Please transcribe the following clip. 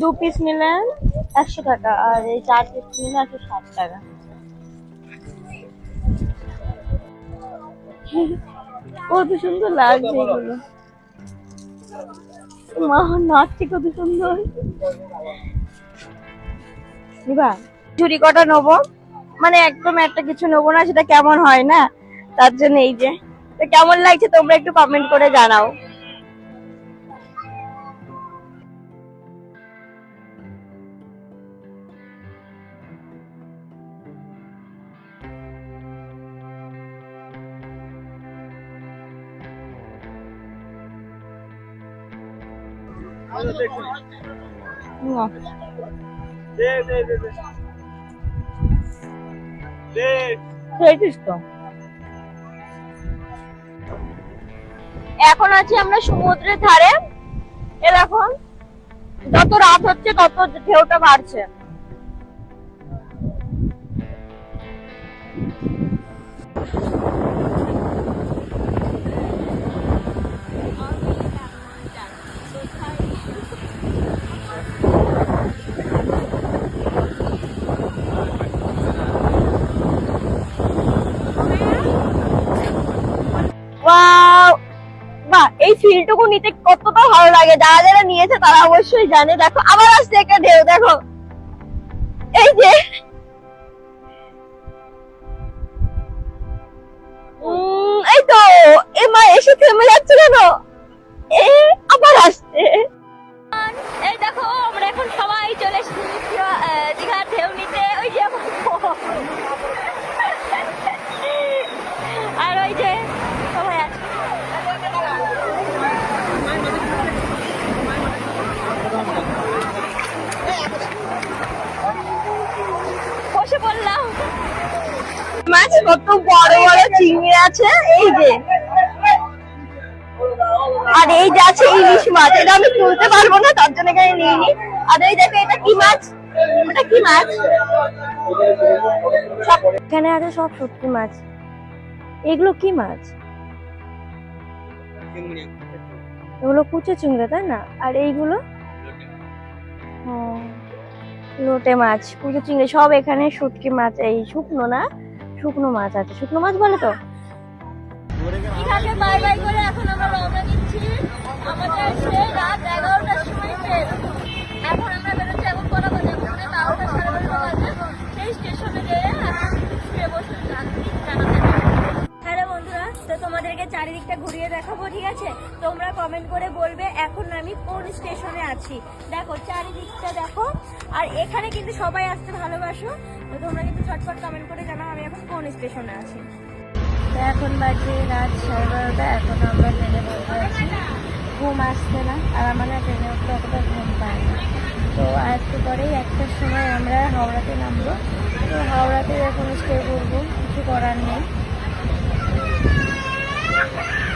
দু পিস নিলে একশো টাকা, আর এই চার পিস নিলে একশো ষাট টাকা। কত সুন্দর লাগছে এগুলো। মা নাচছে কত সুন্দর। নিবা ঝুড়ি কটা নেব? মানে একদম একটা কিছু নেব না, সেটা কেমন হয় না? তার জন্য এই যে, তো কেমন লাগছে তোমরা একটু কমেন্ট করে জানাও। এখন আছি আমরা সমুদ্রের ধারে। এরকম যত রাত হচ্ছে তত ঢেউটা বাড়ছে। ফিলটুকু নিতে কতটা ভালো লাগে। যারা যারা নিয়েছে তারা অবশ্যই জানে। দেখো, আবার আসছে একটা ঢেউ, দেখো। এই যে। এই তো, এ মা এসে থেমে যাচ্ছে কেন? মাছ কত বড় বড় চিংড়ি আছে এই যে। আর এই যে আছে ইলিশ মাছ এটা আমি তুলতে পারব না তার জন্য এখানে নিয়ে নি। আর এই দেখো এটা কি মাছ? এটা কি মাছ? সব এখানে আছে সব সত্যি মাছ। এগুলো কি মাছ? এগুলো কুচো চিংড়ি তাই না? আর এইগুলো? ও, লোটে মাছ কুচো চিংড়ি সব এখানে শুটকি মাছ এই শুকনো না? শুকনো মাছ আছে, শুকনো মাছ বলে তো? বাই বাই করে এখন আমরা রওনা দিচ্ছি। আমাদের রাত এগারোটার চারিদিকটা ঘুরিয়ে দেখাবো, ঠিক আছে? তোমরা কমেন্ট করে বলবে, এখন আমি কোন স্টেশনে আছি। দেখো, চারিদিকটা দেখো, আর এখানে কিন্তু সবাই আসতে ভালোবাসো। তো তোমরা কিন্তু চটপট কমেন্ট করে জানাও আমি এখন কোন স্টেশনে আছি। এখন বাজে রাত সাড়ে বারোটা, এখন আমরা ট্রেনে বসে আছি। ঘুম আসছে না, আর আমার না ট্রেনে উঠতে অতটা ঘুম পায় না। তো একটু পরেই একটার সময় আমরা হাওড়াতে নামবো। তো হাওড়াতে এখন স্টে করব, কিছু করার নেই। Thank you.